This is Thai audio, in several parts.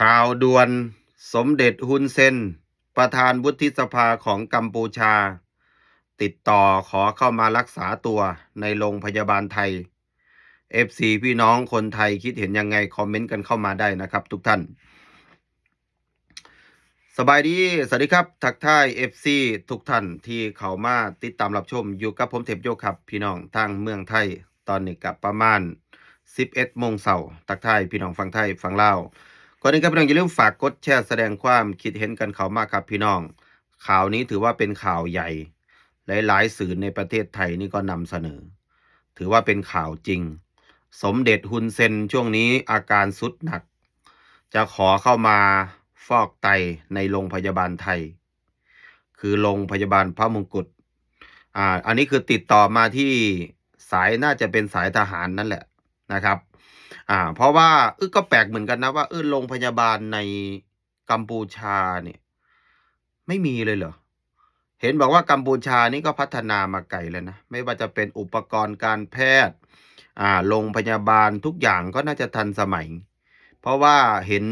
ข่าวด่วนสมเด็จฮุนเซน ประธานวุฒิสภาของกัมพูชา ติดต่อขอเข้ามารักษาตัวในโรงพยาบาลไทย FC พี่น้องคนไทยคิดเห็นยังไง คอมเมนต์กันเข้ามาได้นะครับทุกท่าน สบายดี สวัสดีครับ ทักทาย FC ทุกท่านที่เข้ามาติดตามรับชม อยู่กับผมเทพโยครับ พี่น้องทางเมืองไทย ตอนนี้กับประมาณ 11โมงเช้าทักทายพี่น้องฟังไทยฟังลาว ก่อนอื่นครับพี่น้องอย่าลืมฝากกดแชร์แสดงความคิดเห็นกันเขามากครับพี่น้อง ข่าวนี้ถือว่าเป็นข่าวใหญ่ หลายๆสื่อในประเทศไทยนี่ก็นำเสนอ ถือว่าเป็นข่าวจริง สมเด็จฮุนเซนช่วงนี้อาการสุดหนัก จะขอเข้ามาฟอกไตในโรงพยาบาลไทย คือโรงพยาบาลพระมงกุฎอ่าอันนี้คือติดต่อมาที่สายน่าจะเป็นสายทหารนั่นแหละนะครับ อ่า เพราะว่าเออก็แปลกเหมือนกันนะว่าเออโรงพยาบาลในกัมพูชาเนี่ย ไม่มีเลยเหรอ เห็นบอกว่ากัมพูชานี่ก็พัฒนามาไกลแล้วนะ ไม่ว่าจะเป็นอุปกรณ์การแพทย์ อ่าโรงพยาบาลทุกอย่างก็น่าจะทันสมัย เพราะว่าเห็น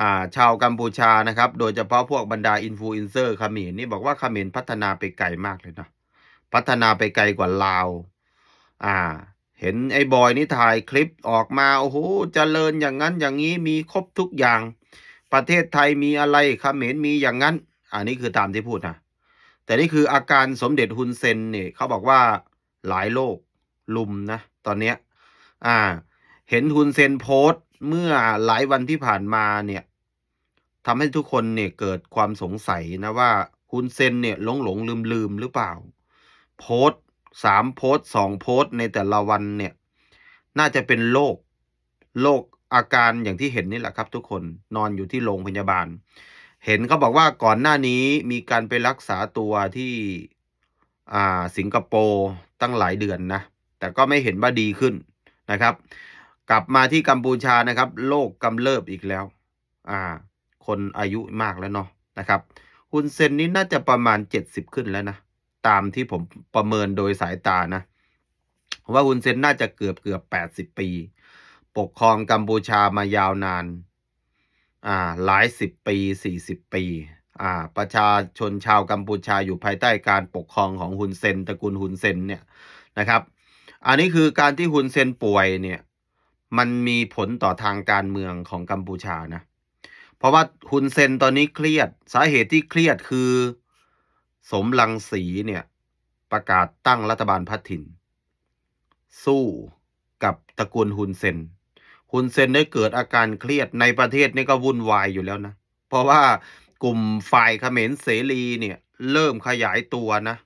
อ่าชาวกัมพูชานะครับ โดยเฉพาะพวกบรรดาอินฟลูเอนเซอร์เขมรนี่บอกว่าเขมรพัฒนาไปไกลมากเลยนะ พัฒนาไปไกลกว่าลาว อ่า เห็นไอ้บอยนี่ถ่ายคลิปออกมาโอ้โหเจริญอย่างนั้นอย่างนี้มีครบทุกอย่าง ประเทศไทยมีอะไรเขมรมีอย่างนั้น อันนี้คือตามที่พูดนะแต่นี่คืออาการสมเด็จฮุนเซนเนี่ยเขาบอกว่าหลายโลกลุมนะตอนเนี้ยอ่า เห็นฮุนเซนโพสต์เมื่อหลายวันที่ผ่านมาเนี่ยทำให้ทุกคนเนี่ยเกิดความสงสัยนะว่าฮุนเซนเนี่ยหลงหลงลืมลืมหรือเปล่า โพสต์ สามโพสสองโพสในแต่ละวันเนี่ย น่าจะเป็นโรคโรคอาการอย่างที่เห็นนี่แหละครับทุกคนนอนอยู่ที่โรงพยาบาล เห็นเขาบอกว่าก่อนหน้านี้มีการไปรักษาตัวที่อ่าสิงคโปร์ตั้งหลายเดือนนะ แต่ก็ไม่เห็นว่าดีขึ้นนะครับ กลับมาที่กัมพูชานะครับโรคกำเริบอีกแล้ว อ่า คนอายุมากแล้วเนาะนะครับฮุนเซนนี่น่าจะประมาณเจ็ดสิบขึ้นแล้วนะ ตามที่ผมประเมินโดยสายตานะ ว่าฮุนเซนน่าจะเกือบเกือบแปดสิบปี ปกครองกัมพูชามายาวนาน อ่า หลายสิบปีสี่สิบปี อ่า ประชาชนชาวกัมพูชาอยู่ภายใต้การปกครองของฮุนเซนตระกูลฮุนเซนเนี่ยนะครับ อันนี้คือการที่ฮุนเซนป่วยเนี่ยมันมีผลต่อทางการเมืองของกัมพูชานะ เพราะว่าฮุนเซนตอนนี้เครียด สาเหตุที่เครียดคือ สมรังสีเนี่ยประกาศตั้งรัฐบาลพัฒถิ่น สู้กับตระกูลฮุนเซนฮุนเซนได้เกิดอาการเครียดในประเทศนี่ก็วุ่นวายอยู่แล้วนะ เพราะว่ากลุ่มฝ่ายเขมรเสรีเนี่ยเริ่มขยายตัวนะ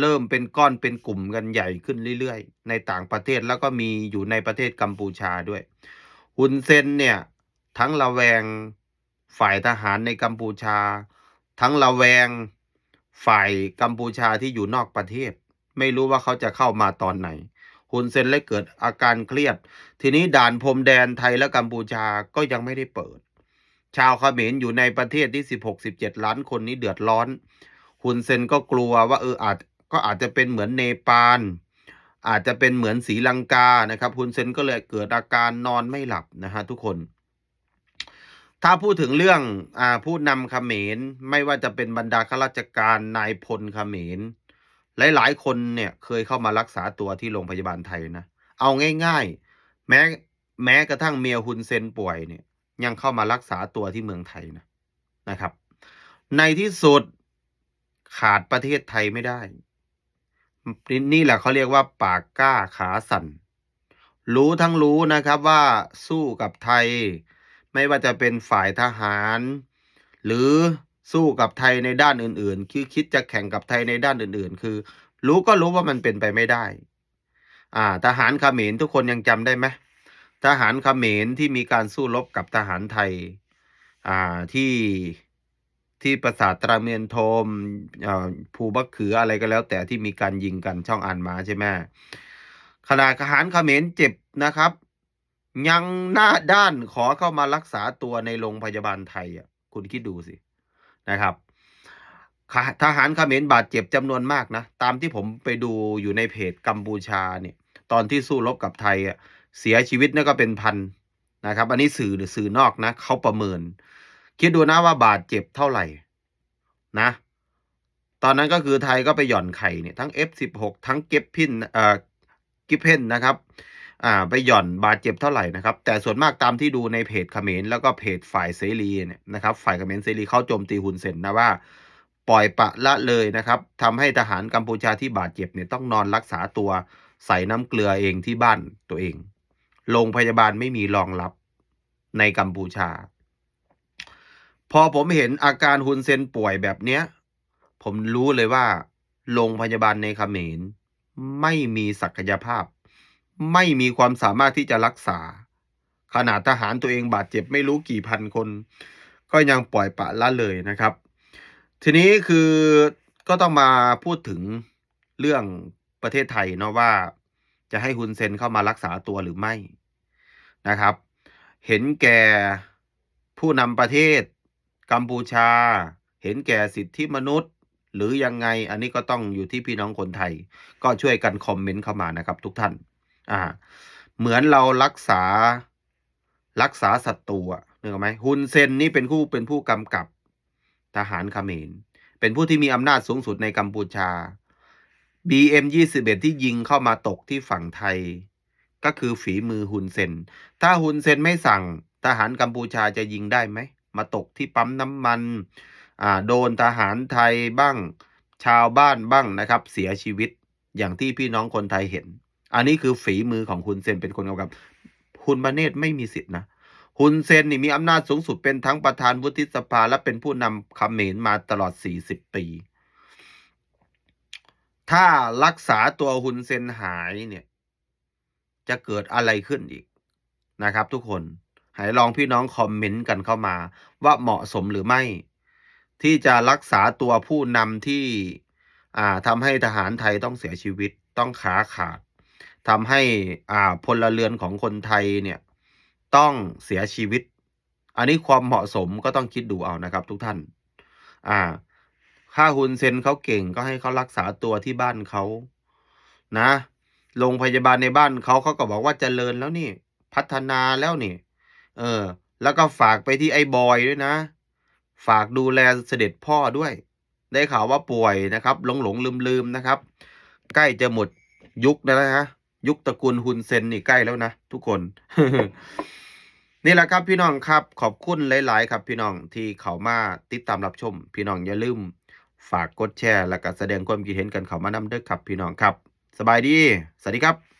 เริ่มเป็นก้อนเป็นกลุ่มกันใหญ่ขึ้นเรื่อยๆ ในต่างประเทศแล้วก็มีอยู่ในประเทศกัมพูชาด้วยฮุนเซนเนี่ยทั้งระแวงฝ่ายทหารในกัมพูชา ทั้งระแวง ฝ่ายกัมพูชาที่อยู่นอกประเทศ ไม่รู้ว่าเขาจะเข้ามาตอนไหนฮุนเซนเลยเกิดอาการเครียด ทีนี้ด่านพรมแดนไทยและกัมพูชาก็ยังไม่ได้เปิด ชาวเขมรอยู่ในประเทศที่ 16-17 ล้านคนนี้เดือดร้อนฮุนเซนก็กลัวว่าเอออาจก็อาจจะเป็นเหมือนเนปาลอาจจะเป็นเหมือนศรีลังกานะครับฮุนเซนก็เลยเกิดอาการนอนไม่หลับนะฮะทุกคน ถ้าพูดถึงเรื่องอ่าผู้นำเขมรไม่ว่าจะเป็นบรรดาข้าราชการนายพลเขมรหลายๆคนเนี่ยเคยเข้ามารักษาตัวที่โรงพยาบาลไทยนะ เอาง่าย ๆ แม้แม้กระทั่งเมียฮุนเซนป่วยเนี่ย ยังเข้ามารักษาตัวที่เมืองไทยนะนะครับ ในที่สุดขาดประเทศไทยไม่ได้ นี่แหละเขาเรียกว่าปากกล้าขาสั่น รู้ทั้งรู้นะครับว่าสู้กับไทย ไม่ว่าจะเป็นฝ่ายทหาร หรือสู้กับไทยในด้านอื่นๆ คือคิดจะแข่งกับไทยในด้านอื่นๆ คือ รู้ก็รู้ว่ามันเป็นไปไม่ได้ อ่า ทหารเขมรทุกคนยังจำได้ไหมทหารเขมรที่มีการสู้รบกับทหารไทย อ่า ที่ที่ปราสาทตราเมียนโทมภูบักขืออะไรก็แล้ว แต่ที่มีการยิงกันช่องอ่านมาใช่ไหมขณะทหารเขมรเจ็บนะครับ ยังหน้าด้านขอเข้ามารักษาตัวในโรงพยาบาลไทยอะคุณคิดดูสินะครับ ทหารเขมรบาดเจ็บจำนวนมากนะ ตามที่ผมไปดูอยู่ในเพจกัมพูชาเนี่ย ตอนที่สู้รบกับไทยอะเสียชีวิตนี่ก็เป็นพันนะครับ อันนี้สื่อหรือสื่อนอกนะเขาประเมิน คิดดูนะว่าบาดเจ็บเท่าไหร่นะ ตอนนั้นก็คือไทยก็ไปหย่อนไข่เนี่ยทั้ง F16 ทั้งเก็บพินเอ่อกิฟเพนนะครับ อ่าไปหย่อนบาดเจ็บเท่าไหร่นะครับ แต่ส่วนมากตามที่ดูในเพจเขมรแล้วก็เพจฝ่ายเสรีเนี่ยนะครับ ฝ่ายเขมรเสรีเข้าโจมตีฮุนเซนนะว่า ปล่อยปะละเลยนะครับทำให้ทหารกัมพูชาที่บาดเจ็บเนี่ยต้องนอนรักษาตัวใส่น้ำเกลือเองที่บ้านตัวเอง โรงพยาบาลไม่มีรองรับในกัมพูชา พอผมเห็นอาการฮุนเซนป่วยแบบเนี้ย ผมรู้เลยว่า โรงพยาบาลในเขมรไม่มีศักยภาพ ไม่มีความสามารถที่จะรักษา ขนาดทหารตัวเองบาดเจ็บไม่รู้กี่พันคน ก็ยังปล่อยปะละเลยนะครับ ทีนี้คือก็ต้องมาพูดถึงเรื่องประเทศไทยเนาะว่าจะให้ฮุนเซนเข้ามารักษาตัวหรือไม่นะครับ เห็นแก่ผู้นำประเทศกัมพูชา เห็นแก่สิทธิมนุษย์ หรือยังไงอันนี้ก็ต้องอยู่ที่พี่น้องคนไทย ก็ช่วยกันคอมเมนต์เข้ามานะครับทุกท่าน อ่า เหมือนเรารักษารักษาศัตรูอะนึกออกไหมฮุนเซนนี่เป็นผู้เป็นผู้กำกับทหารเขมร เป็นผู้ที่มีอำนาจสูงสุดในกัมพูชา BM 21 ที่ยิงเข้ามาตกที่ฝั่งไทย ก็คือฝีมือฮุนเซน ถ้าฮุนเซนไม่สั่งทหารกัมพูชาจะยิงได้ไหม มาตกที่ปั๊มน้ำมัน อ่า โดนทหารไทยบ้าง ชาวบ้านบ้างนะครับ เสียชีวิตอย่างที่พี่น้องคนไทยเห็น อันนี้คือฝีมือของฮุนเซนเป็นคนกำกับฮุนมาเนตไม่มีสิทธินะฮุนเซนนี่มีอำนาจสูงสุดเป็นทั้งประธานวุฒิสภาและเป็นผู้นำเขมรมาตลอด 40 ปี ถ้ารักษาตัวฮุนเซนหายเนี่ย จะเกิดอะไรขึ้นอีกนะครับ ทุกคนให้ลองพี่น้องคอมเมนต์กันเข้ามา ว่าเหมาะสมหรือไม่ ที่จะรักษาตัวผู้นำที่ทำให้ทหารไทยต้องเสียชีวิตต้องขาขาด ทำให้อ่าพลเรือนของคนไทยเนี่ยต้องเสียชีวิต อันนี้ความเหมาะสมก็ต้องคิดดูเอานะครับ ทุกท่าน อ่าค่าฮุนเซนเขาเก่งก็ให้เขารักษาตัวที่บ้านเขานะ โรงพยาบาลในบ้านเขาเขาก็บอกว่าเจริญแล้วนี่ พัฒนาแล้วนี่ เออ แล้วก็ฝากไปที่ไอ้บอยด้วยนะ ฝากดูแลเสด็จพ่อด้วย ได้ข่าวว่าป่วยนะครับ หลงหลงลืมลืมนะครับ ใกล้จะหมดยุคแล้วนะฮะ ยุคตระกูลฮุนเซนนี่ใกล้แล้วนะทุกคน นี่แหละครับพี่น้องครับขอบคุณหลาย ๆ ครับพี่น้องที่เขามาติดตามรับชม พี่น้องอย่าลืมฝากกดแชร์ และก็แสดงความคิดเห็นกันเขามานำเด้อครับพี่น้องครับ สบายดี สวัสดีครับ